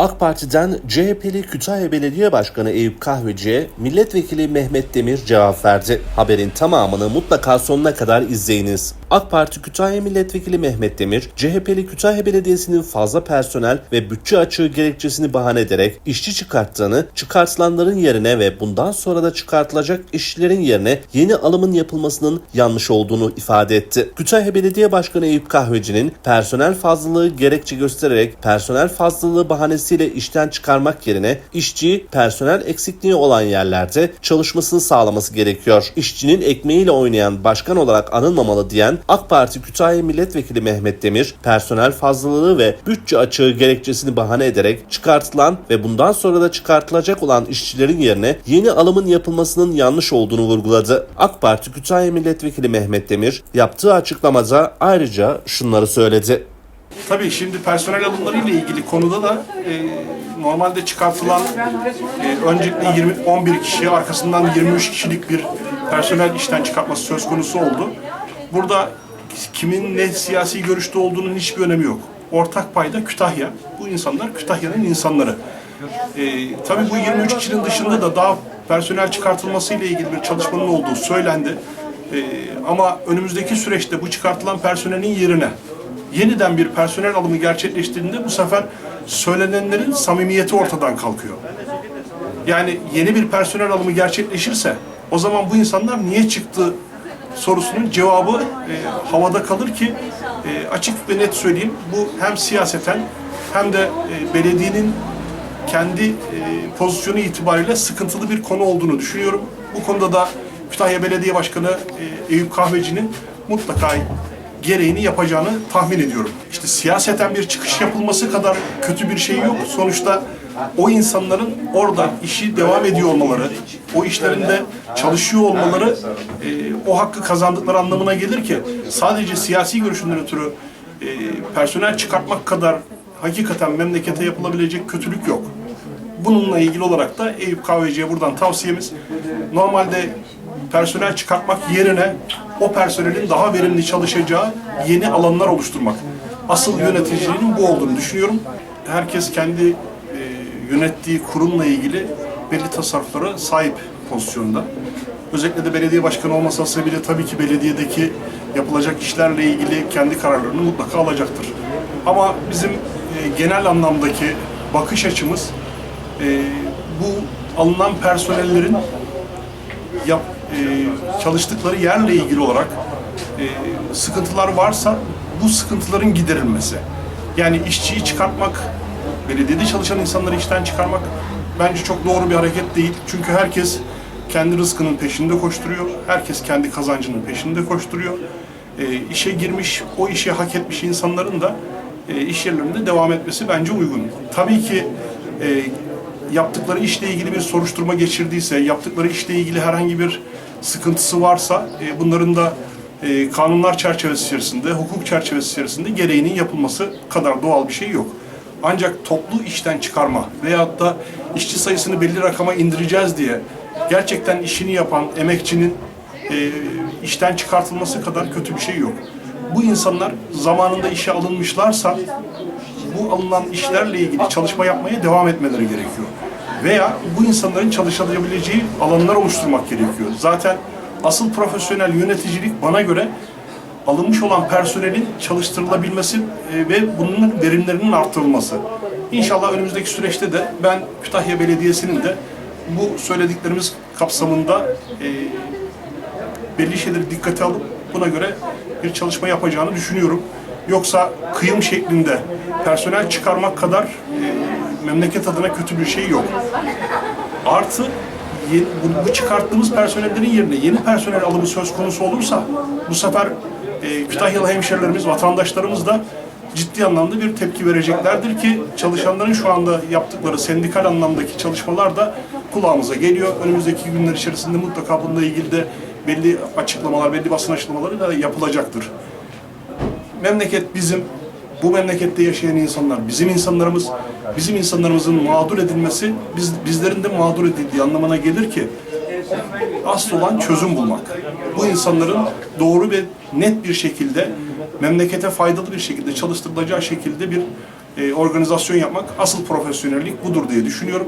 AK Parti'den CHP'li Kütahya Belediye Başkanı Eyüp Kahveci'ye Milletvekili Mehmet Demir cevap verdi. Haberin tamamını mutlaka sonuna kadar izleyiniz. AK Parti Kütahya Milletvekili Mehmet Demir, CHP'li Kütahya Belediyesi'nin fazla personel ve bütçe açığı gerekçesini bahane ederek işçi çıkarttığını, çıkartılanların yerine ve bundan sonra da çıkartılacak işçilerin yerine yeni alımın yapılmasının yanlış olduğunu ifade etti. Kütahya Belediye Başkanı Eyüp Kahveci'nin personel fazlalığı gerekçe göstererek personel fazlalığı bahanesiyle işten çıkarmak yerine işçi personel eksikliği olan yerlerde çalışmasını sağlaması gerekiyor. İşçinin ekmeğiyle oynayan başkan olarak anılmamalı diyen AK Parti Kütahya Milletvekili Mehmet Demir, personel fazlalığı ve bütçe açığı gerekçesini bahane ederek çıkartılan ve bundan sonra da çıkartılacak olan işçilerin yerine yeni alımın yapılmasının yanlış olduğunu vurguladı. AK Parti Kütahya Milletvekili Mehmet Demir yaptığı açıklamada ayrıca şunları söyledi. Tabii şimdi personel alımları ile ilgili konuda da e, normalde çıkartılan e, öncelikle 20 11 kişi arkasından 23 kişilik bir personel işten çıkartması söz konusu oldu. Burada kimin ne siyasi görüşte olduğunun hiçbir önemi yok. Ortak payda Kütahya. Bu insanlar Kütahya'nın insanları. E, tabii bu 23 kişinin dışında da daha personel çıkartılması ile ilgili bir çalışmanın olduğu söylendi. E, ama önümüzdeki süreçte bu çıkartılan personelin yerine yeniden bir personel alımı gerçekleştiğinde bu sefer söylenenlerin samimiyeti ortadan kalkıyor. Yani yeni bir personel alımı gerçekleşirse o zaman bu insanlar niye çıktı sorusunun cevabı e, havada kalır ki e, açık ve net söyleyeyim bu hem siyaseten hem de e, belediyenin kendi e, pozisyonu itibariyle sıkıntılı bir konu olduğunu düşünüyorum. Bu konuda da Kütahya Belediye Başkanı e, Eyüp Kahveci'nin mutlaka gereğini yapacağını tahmin ediyorum. İşte siyaseten bir çıkış yapılması kadar kötü bir şey yok. Sonuçta o insanların orada işi devam ediyor olmaları, o işlerinde çalışıyor olmaları e, o hakkı kazandıkları anlamına gelir ki sadece siyasi görüşünden ötürü e, personel çıkartmak kadar hakikaten memlekete yapılabilecek kötülük yok. Bununla ilgili olarak da Eyüp Kahveci'ye buradan tavsiyemiz normalde personel çıkartmak yerine o personelin daha verimli çalışacağı yeni alanlar oluşturmak. Asıl yöneticiliğinin bu olduğunu düşünüyorum. Herkes kendi e, yönettiği kurumla ilgili belli tasarruflara sahip pozisyonda. Özellikle de belediye başkanı olmasa sebebiyle tabii ki belediyedeki yapılacak işlerle ilgili kendi kararlarını mutlaka alacaktır. Ama bizim e, genel anlamdaki bakış açımız e, bu alınan personellerin yap, e, çalıştıkları yerle ilgili olarak e, sıkıntılar varsa bu sıkıntıların giderilmesi. Yani işçiyi çıkartmak, belediyede çalışan insanları işten çıkarmak bence çok doğru bir hareket değil. Çünkü herkes kendi rızkının peşinde koşturuyor. Herkes kendi kazancının peşinde koşturuyor. E, işe girmiş, o işi hak etmiş insanların da e, iş yerlerinde devam etmesi bence uygun. Tabii ki e, yaptıkları işle ilgili bir soruşturma geçirdiyse, yaptıkları işle ilgili herhangi bir sıkıntısı varsa e, bunların da e, kanunlar çerçevesi içerisinde, hukuk çerçevesi içerisinde gereğinin yapılması kadar doğal bir şey yok. Ancak toplu işten çıkarma veyahut da işçi sayısını belli rakama indireceğiz diye gerçekten işini yapan emekçinin e, işten çıkartılması kadar kötü bir şey yok. Bu insanlar zamanında işe alınmışlarsa bu alınan işlerle ilgili çalışma yapmaya devam etmeleri gerekiyor. Veya bu insanların çalışabileceği alanlar oluşturmak gerekiyor. Zaten asıl profesyonel yöneticilik bana göre alınmış olan personelin çalıştırılabilmesi e, ve bunun verimlerinin artırılması. İnşallah önümüzdeki süreçte de ben Kütahya Belediyesi'nin de bu söylediklerimiz kapsamında e, belli şeyleri dikkate alıp buna göre bir çalışma yapacağını düşünüyorum. Yoksa kıyım şeklinde personel çıkarmak kadar e, memleket adına kötü bir şey yok. Artı bu, bu çıkarttığımız personellerin yerine yeni personel alımı söz konusu olursa bu sefer e, Kütahyalı hemşerilerimiz, vatandaşlarımız da ciddi anlamda bir tepki vereceklerdir ki çalışanların şu anda yaptıkları sendikal anlamdaki çalışmalar da kulağımıza geliyor. Önümüzdeki günler içerisinde mutlaka bununla ilgili de belli açıklamalar, belli basın açıklamaları da yapılacaktır memleket bizim, bu memlekette yaşayan insanlar bizim insanlarımız, bizim insanlarımızın mağdur edilmesi biz, bizlerin de mağdur edildiği anlamına gelir ki asıl olan çözüm bulmak. Bu insanların doğru ve net bir şekilde memlekete faydalı bir şekilde çalıştırılacağı şekilde bir e, organizasyon yapmak asıl profesyonellik budur diye düşünüyorum.